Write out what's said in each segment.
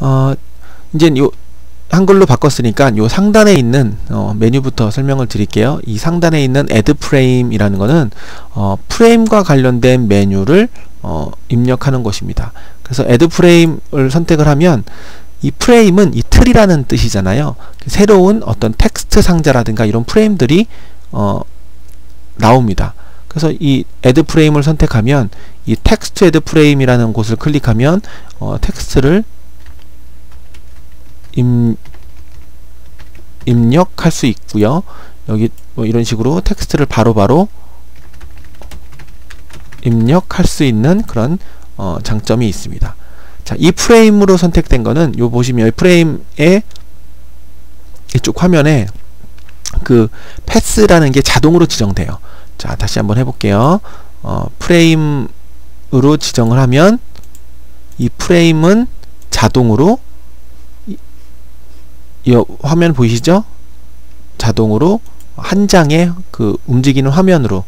어, 이제 요 한글로 바꿨으니까 요 상단에 있는 어, 메뉴부터 설명을 드릴게요. 이 상단에 있는 add frame이라는 거는 어, 프레임과 관련된 메뉴를 어, 입력하는 것입니다. 그래서 add frame을 선택을 하면 이 프레임은 이 틀이라는 뜻이잖아요. 새로운 어떤 텍스트 상자라든가 이런 프레임들이 어, 나옵니다. 그래서 이 add 프레임을 선택하면 이 텍스트 add 프레임이라는 곳을 클릭하면 어, 텍스트를 임, 입력할 수 있고요. 여기 뭐 이런 식으로 텍스트를 바로바로 바로 입력할 수 있는 그런 어, 장점이 있습니다. 자, 이 프레임으로 선택된 거는 요 보시면 이 프레임의 이쪽 화면에 그 패스라는 게 자동으로 지정돼요. 자, 다시 한번 해볼게요. 어, 프레임으로 지정을 하면 이 프레임은 자동으로 이 화면 보이시죠? 자동으로 한 장의 그 움직이는 화면으로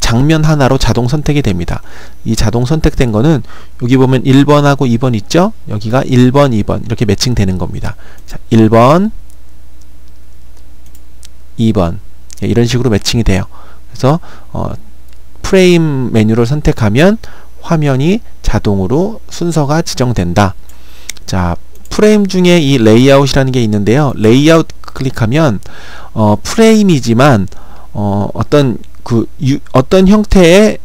장면 하나로 자동 선택이 됩니다. 이 자동 선택된 거는 여기 보면 1번하고 2번 있죠? 여기가 1번, 2번 이렇게 매칭되는 겁니다. 자, 1번, 2번 예, 이런 식으로 매칭이 돼요. 그래서 어, 프레임 메뉴를 선택하면 화면이 자동으로 순서가 지정된다. 자, 프레임 중에 이 레이아웃이라는 게 있는데요. 레이아웃 클릭하면 어, 프레임이지만 어, 어떤 그 유, 어떤 형태의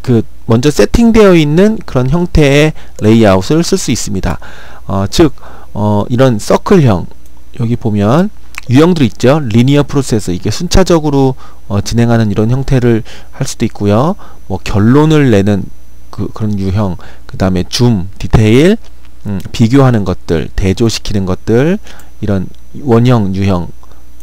그 먼저 세팅되어 있는 그런 형태의 레이아웃을 쓸 수 있습니다. 어, 즉 어, 이런 서클형 여기 보면 유형들 있죠. 리니어 프로세스 이게 순차적으로 어, 진행하는 이런 형태를 할 수도 있고요. 뭐 결론을 내는 그, 그런 유형 그 다음에 줌 디테일 음, 비교하는 것들, 대조시키는 것들, 이런 원형, 유형,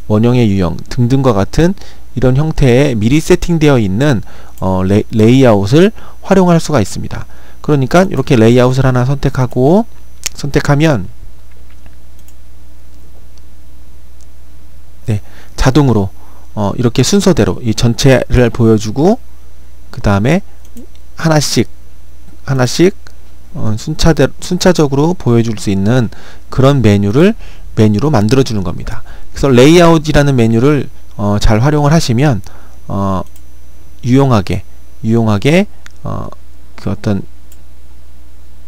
원형의 유형 등등과 같은 이런 형태의 미리 세팅되어 있는 어, 레, 레이아웃을 활용할 수가 있습니다. 그러니까 이렇게 레이아웃을 하나 선택하고 선택하면 네, 자동으로 어, 이렇게 순서대로 이 전체를 보여주고 그 다음에 하나씩 하나씩 어, 순차대, 순차적으로 보여줄 수 있는 그런 메뉴를 메뉴로 만들어 주는 겁니다. 그래서 레이아웃이라는 메뉴를 어, 잘 활용을 하시면 어, 유용하게 유용하게 어, 그 어떤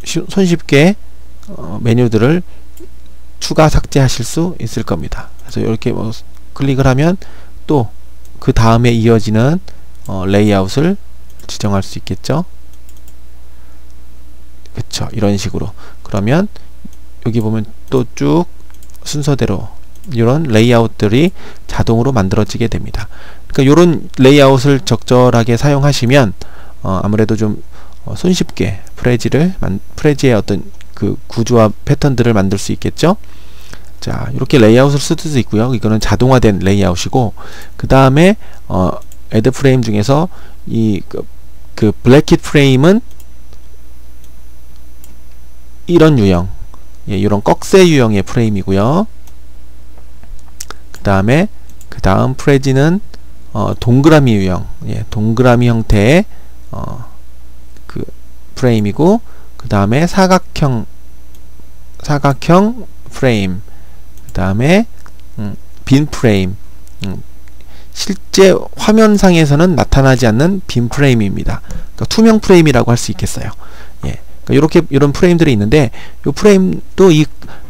쉬, 손쉽게 어, 메뉴들을 추가 삭제하실 수 있을 겁니다. 그래서 이렇게 뭐 클릭을 하면 또 그 다음에 이어지는 어, 레이아웃을 지정할 수 있겠죠. 그쵸 이런 식으로. 그러면 여기 보면 또 쭉 순서대로 이런 레이아웃들이 자동으로 만들어지게 됩니다. 그러니까 이런 레이아웃을 적절하게 사용하시면 어, 아무래도 좀 어, 손쉽게 프레지를 프레지의 어떤 그 구조와 패턴들을 만들 수 있겠죠? 자 이렇게 레이아웃을 쓸 수도 있고요. 이거는 자동화된 레이아웃이고 그 다음에 어, 애드 프레임 중에서 이그 그 블랙킷 프레임은 이런 유형. 예, 이런 꺽쇠 유형의 프레임이고요. 그 다음에 그 다음 프레지는 어, 동그라미 유형. 예, 동그라미 형태의 어, 그 프레임이고 그 다음에 사각형 사각형 프레임. 그 다음에 음, 빈 프레임. 음, 실제 화면상에서는 나타나지 않는 빈 프레임입니다. 그러니까 투명 프레임이라고 할 수 있겠어요. 이렇게 그러니까 이런 프레임들이 있는데 이 프레임도 이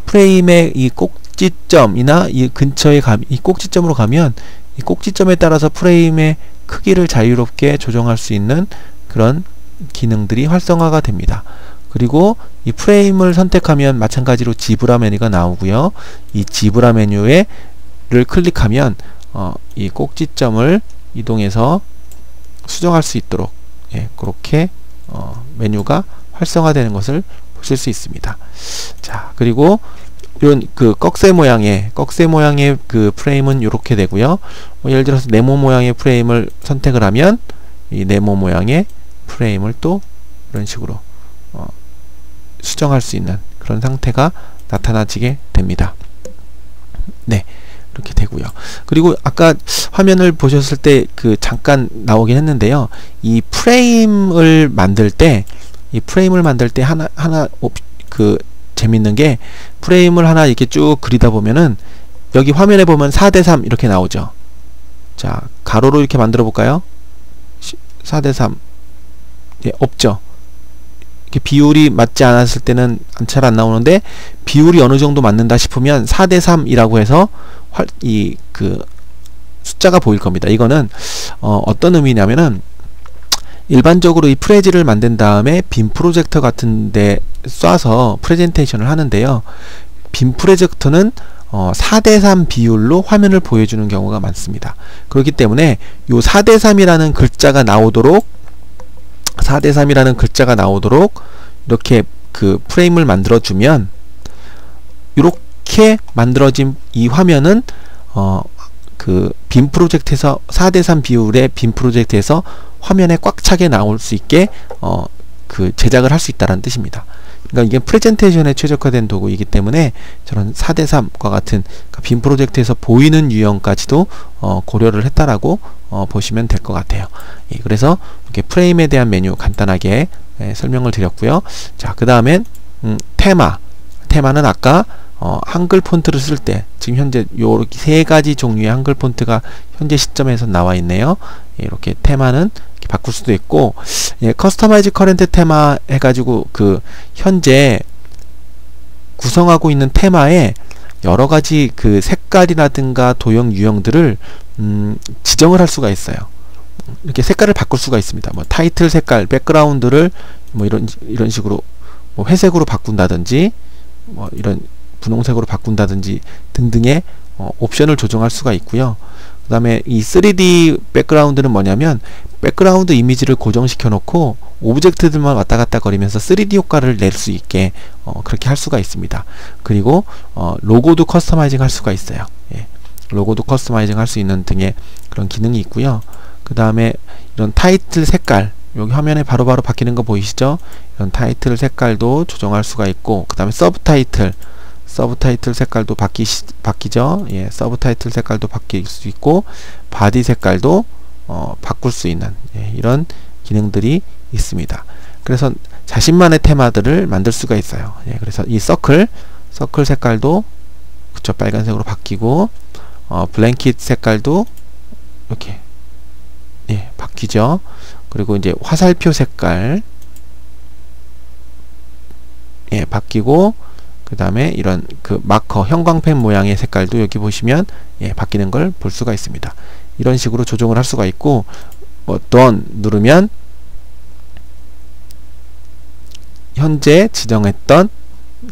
프레임의 이 꼭지점이나 이 근처에 가, 이 꼭지점으로 가면 이 꼭지점에 따라서 프레임의 크기를 자유롭게 조정할 수 있는 그런 기능들이 활성화가 됩니다. 그리고 이 프레임을 선택하면 마찬가지로 지브라 메뉴가 나오고요. 이 지브라 메뉴에를 클릭하면 어, 이 꼭지점을 이동해서 수정할 수 있도록 예, 그렇게 어, 메뉴가 활성화되는 것을 보실 수 있습니다. 자, 그리고 이런 그 꺽쇠 모양의 꺽쇠 모양의 그 프레임은 이렇게 되고요. 뭐 예를 들어서 네모 모양의 프레임을 선택을 하면 이 네모 모양의 프레임을 또 이런 식으로 어, 수정할 수 있는 그런 상태가 나타나지게 됩니다. 네. 이렇게 되고요. 그리고 아까 화면을 보셨을 때 그 잠깐 나오긴 했는데요. 이 프레임을 만들 때 이 프레임을 만들 때 하나 하나 그 재밌는 게 프레임을 하나 이렇게 쭉 그리다 보면은 여기 화면에 보면 4대3 이렇게 나오죠. 자, 가로로 이렇게 만들어 볼까요? 4대3. 예, 없죠. 비율이 맞지 않았을 때는 잘 안 나오는데 비율이 어느 정도 맞는다 싶으면 4대3이라고 해서 이 그 숫자가 보일 겁니다. 이거는 어, 어떤 의미냐면은 일반적으로 이 프레지를 만든 다음에 빔 프로젝터 같은데 쏴서 프레젠테이션을 하는데요. 빔 프로젝터는 어, 4대3 비율로 화면을 보여주는 경우가 많습니다. 그렇기 때문에 요 4대3이라는 글자가 나오도록 4대3이라는 글자가 나오도록 이렇게 그 프레임을 만들어 주면 이렇게 만들어진 이 화면은 어, 그 빔 프로젝트에서 4대3 비율의 빔 프로젝트에서 화면에 꽉 차게 나올 수 있게 어, 그 제작을 할 수 있다는 뜻입니다. 그러니까 이게 프레젠테이션에 최적화된 도구이기 때문에 저런 4대3과 같은 그러니까 빔 프로젝트에서 보이는 유형까지도 어, 고려를 했다라고 어, 보시면 될 것 같아요. 예, 그래서 이렇게 프레임에 대한 메뉴 간단하게 예, 설명을 드렸고요. 자, 그 다음엔 음, 테마. 테마는 아까 어, 한글 폰트를 쓸 때 지금 현재 요렇게 세 가지 종류의 한글 폰트가 현재 시점에서 나와 있네요. 예, 이렇게 테마는 이렇게 바꿀 수도 있고 예, 커스터마이즈 커렌트 테마 해가지고 그 현재 구성하고 있는 테마에 여러 가지 그 색깔이라든가 도형 유형들을 음, 지정을 할 수가 있어요. 이렇게 색깔을 바꿀 수가 있습니다. 뭐 타이틀 색깔, 백그라운드를 뭐 이런 이런 식으로 뭐 회색으로 바꾼다든지 뭐 이런 분홍색으로 바꾼다든지 등등의 어, 옵션을 조정할 수가 있고요. 그 다음에 이 3D 백그라운드는 뭐냐면 백그라운드 이미지를 고정시켜 놓고 오브젝트들만 왔다 갔다 거리면서 3D 효과를 낼 수 있게 어, 그렇게 할 수가 있습니다. 그리고 어, 로고도 커스터마이징 할 수가 있어요. 예. 로고도 커스터마이징 할 수 있는 등의 그런 기능이 있고요. 그 다음에 이런 타이틀 색깔 여기 화면에 바로바로 바로 바뀌는 거 보이시죠? 이런 타이틀 색깔도 조정할 수가 있고 그 다음에 서브 타이틀 서브 타이틀 색깔도 바뀌, 바뀌죠. 예, 서브 타이틀 색깔도 바뀔 수 있고 바디 색깔도 어, 바꿀 수 있는 예, 이런 기능들이 있습니다. 그래서 자신만의 테마들을 만들 수가 있어요. 예, 그래서 이 서클 서클 색깔도 그쵸 빨간색으로 바뀌고 어, 블랭킷 색깔도 이렇게 예, 바뀌죠. 그리고 이제 화살표 색깔 예, 바뀌고 그 다음에 이런 그 마커 형광펜 모양의 색깔도 여기 보시면 예, 바뀌는 걸 볼 수가 있습니다. 이런 식으로 조정을 할 수가 있고 뭐 done 누르면 현재 지정했던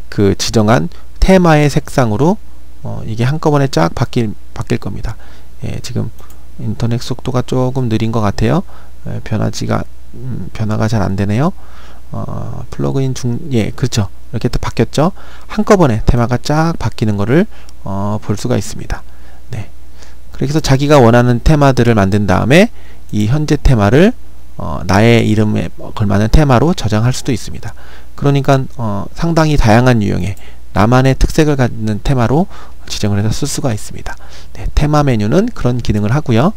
그 지정한 테마의 색상으로 어, 이게 한꺼번에 쫙 바뀔, 바뀔 겁니다. 예, 지금 인터넷 속도가 조금 느린 것 같아요. 예, 변화지가 음, 변화가 잘 안되네요. 어, 플러그인 중, 예, 그렇죠. 이렇게 또 바뀌었죠. 한꺼번에 테마가 쫙 바뀌는 것을 어, 볼 수가 있습니다. 네. 그래서 자기가 원하는 테마들을 만든 다음에 이 현재 테마를 어, 나의 이름에 걸맞는 테마로 저장할 수도 있습니다. 그러니까 어, 상당히 다양한 유형의 나만의 특색을 갖는 테마로 지정을 해서 쓸 수가 있습니다. 네, 테마 메뉴는 그런 기능을 하고요.